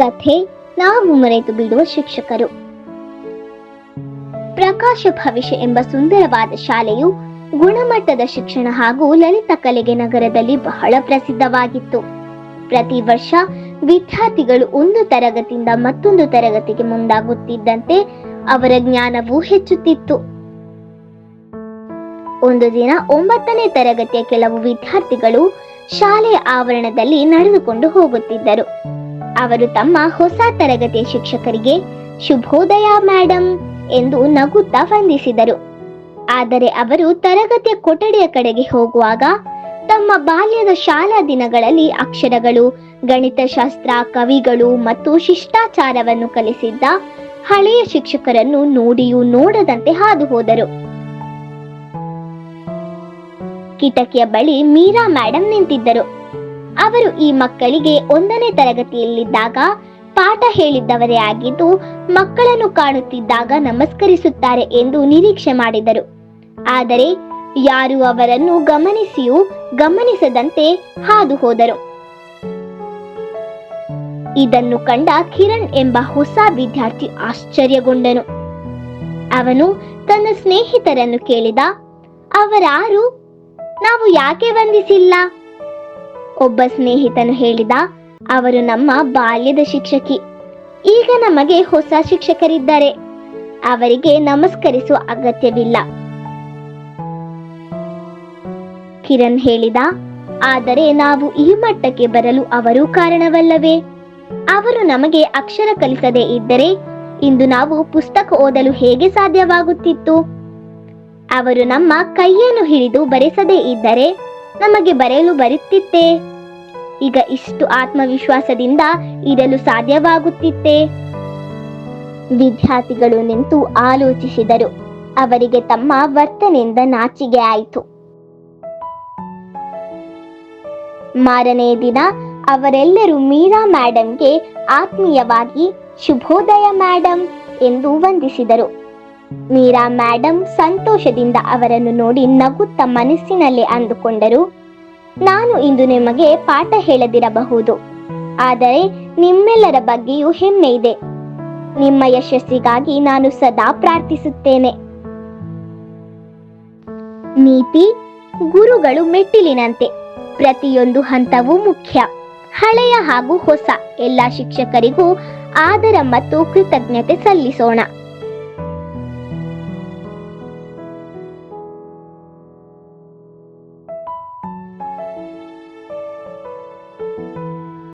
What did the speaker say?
ಕಥೆ ನಾವು ಮರೆತು ಬಿಡುವ ಶಿಕ್ಷಕರು. ಪ್ರಕಾಶ ಭವಿಷ್ಯ ಎಂಬ ಸುಂದರವಾದ ಶಾಲೆಯು ಗುಣಮಟ್ಟದ ಶಿಕ್ಷಣ ಹಾಗೂ ಲಲಿತ ಕಲೆಗೆ ನಗರದಲ್ಲಿ ಬಹಳ ಪ್ರಸಿದ್ಧವಾಗಿತ್ತು. ಪ್ರತಿ ವರ್ಷ ವಿದ್ಯಾರ್ಥಿಗಳು ಒಂದು ತರಗತಿಯಿಂದ ಮತ್ತೊಂದು ತರಗತಿಗೆ ಮುಂದಾಗುತ್ತಿದ್ದಂತೆ ಅವರ ಜ್ಞಾನವೂ ಹೆಚ್ಚುತ್ತಿತ್ತು. ಒಂದು ದಿನ ಒಂಬತ್ತನೇ ತರಗತಿಯ ಕೆಲವು ವಿದ್ಯಾರ್ಥಿಗಳು ಶಾಲೆಯ ಆವರಣದಲ್ಲಿ ನಡೆದುಕೊಂಡು ಹೋಗುತ್ತಿದ್ದರು. ಅವರು ತಮ್ಮ ಹೊಸ ತರಗತಿಯ ಶಿಕ್ಷಕರಿಗೆ, ಶುಭೋದಯ ಮೇಡಮ್ ಎಂದು ನಗುತ್ತಾ ವಂದಿಸಿದರು. ಆದರೆ ಅವರು ತರಗತಿಯ ಕೊಠಡಿಯ ಕಡೆಗೆ ಹೋಗುವಾಗ ತಮ್ಮ ಬಾಲ್ಯದ ಶಾಲಾ ದಿನಗಳಲ್ಲಿ ಅಕ್ಷರಗಳು, ಗಣಿತಶಾಸ್ತ್ರ, ಕವಿಗಳು ಮತ್ತು ಶಿಷ್ಟಾಚಾರವನ್ನು ಕಲಿಸಿದ್ದ ಹಳೆಯ ಶಿಕ್ಷಕರನ್ನು ನೋಡಿಯೂ ನೋಡದಂತೆ ಹಾದು ಹೋದರು ಕಿಟಕಿಯ ಬಳಿ ಮೀರಾ ಮೇಡಮ್ ನಿಂತಿದ್ದರು. ಅವರು ಈ ಮಕ್ಕಳಿಗೆ ಒಂದನೇ ತರಗತಿಯಲ್ಲಿದ್ದಾಗ ಪಾಠ ಹೇಳಿದ್ದವರೇ ಆಗಿದ್ದು ಮಕ್ಕಳನ್ನು ಕಾಣುತ್ತಿದ್ದಾಗ ನಮಸ್ಕರಿಸುತ್ತಾರೆ ಎಂದು ನಿರೀಕ್ಷೆ ಮಾಡಿದರು. ಆದರೆ ಯಾರು ಅವರನ್ನು ಗಮನಿಸಿಯೂ ಗಮನಿಸದಂತೆ ಹಾದು ಹೋದರು. ಇದನ್ನು ಕಂಡ ಕಿರಣ್ ಎಂಬ ಹೊಸ ವಿದ್ಯಾರ್ಥಿ ಆಶ್ಚರ್ಯಗೊಂಡನು. ಅವನು ತನ್ನ ಸ್ನೇಹಿತರನ್ನು ಕೇಳಿದ, ಅವರಾರು? ನಾವು ಯಾಕೆ ವಂದಿಸಿಲ್ಲ ಒಬ್ಬ ಸ್ನೇಹಿತನು ಹೇಳಿದ, ಅವರು ನಮ್ಮ ಬಾಲ್ಯದ ಶಿಕ್ಷಕಿ. ಈಗ ನಮಗೆ ಹೊಸ ಶಿಕ್ಷಕರಿದ್ದಾರೆ. ಅವರಿಗೆ ನಮಸ್ಕರಿಸುವ ಅಗತ್ಯವಿಲ್ಲ. ಕಿರಣ್ ಹೇಳಿದ, ಆದರೆ ನಾವು ಈ ಮಟ್ಟಕ್ಕೆ ಬರಲು ಅವರು ಕಾರಣವಲ್ಲವೇ? ಅವರು ನಮಗೆ ಅಕ್ಷರ ಕಲಿಸದೇ ಇದ್ದರೆ ಇಂದು ನಾವು ಪುಸ್ತಕ ಓದಲು ಹೇಗೆ ಸಾಧ್ಯವಾಗುತ್ತಿತ್ತು? ಅವರು ನಮ್ಮ ಕೈಯನ್ನು ಹಿಡಿದು ಬರೆಸದೇ ಇದ್ದರೆ ನಮಗೆ ಬರೆಯಲು ಬರುತ್ತಿತ್ತೇ? ಈಗ ಇಷ್ಟು ಆತ್ಮವಿಶ್ವಾಸದಿಂದ ಇರಲು ಸಾಧ್ಯವಾಗುತ್ತಿತ್ತೆ? ವಿದ್ಯಾರ್ಥಿಗಳು ನಿಂತು ಆಲೋಚಿಸಿದರು. ಅವರಿಗೆ ತಮ್ಮ ವರ್ತನೆಯಿಂದ ನಾಚಿಗೆ ಆಯಿತು. ಮಾರನೇ ದಿನ ಅವರೆಲ್ಲರೂ ಮೀರಾ ಮ್ಯಾಡಂಗೆ ಆತ್ಮೀಯವಾಗಿ, ಶುಭೋದಯ ಮ್ಯಾಡಂ ಎಂದು ವಂದಿಸಿದರು. ಮೀರಾ ಮ್ಯಾಡಂ ಸಂತೋಷದಿಂದ ಅವರನ್ನು ನೋಡಿ ನಗುತ್ತ ಮನಸ್ಸಿನಲ್ಲಿ ಅಂದುಕೊಂಡರು. ನಾನು ಇಂದು ನಿಮಗೆ ಪಾಠ ಹೇಳದಿರಬಹುದು. ಆದರೆ ನಿಮ್ಮೆಲ್ಲರ ಬಗ್ಗೆಯೂ ಹೆಮ್ಮೆ ಇದೆ. ನಿಮ್ಮ ಯಶಸ್ಸಿಗಾಗಿ ನಾನು ಸದಾ ಪ್ರಾರ್ಥಿಸುತ್ತೇನೆ. ನೀತಿ, ಗುರುಗಳು ಮೆಟ್ಟಿಲಿನಂತೆ. ಪ್ರತಿಯೊಂದು ಹಂತವೂ ಮುಖ್ಯ. ಹಳೆಯ ಹಾಗೂ ಹೊಸ. ಎಲ್ಲ ಶಿಕ್ಷಕರಿಗೂ ಆದರ ಮತ್ತು ಕೃತಜ್ಞತೆ ಸಲ್ಲಿಸೋಣ.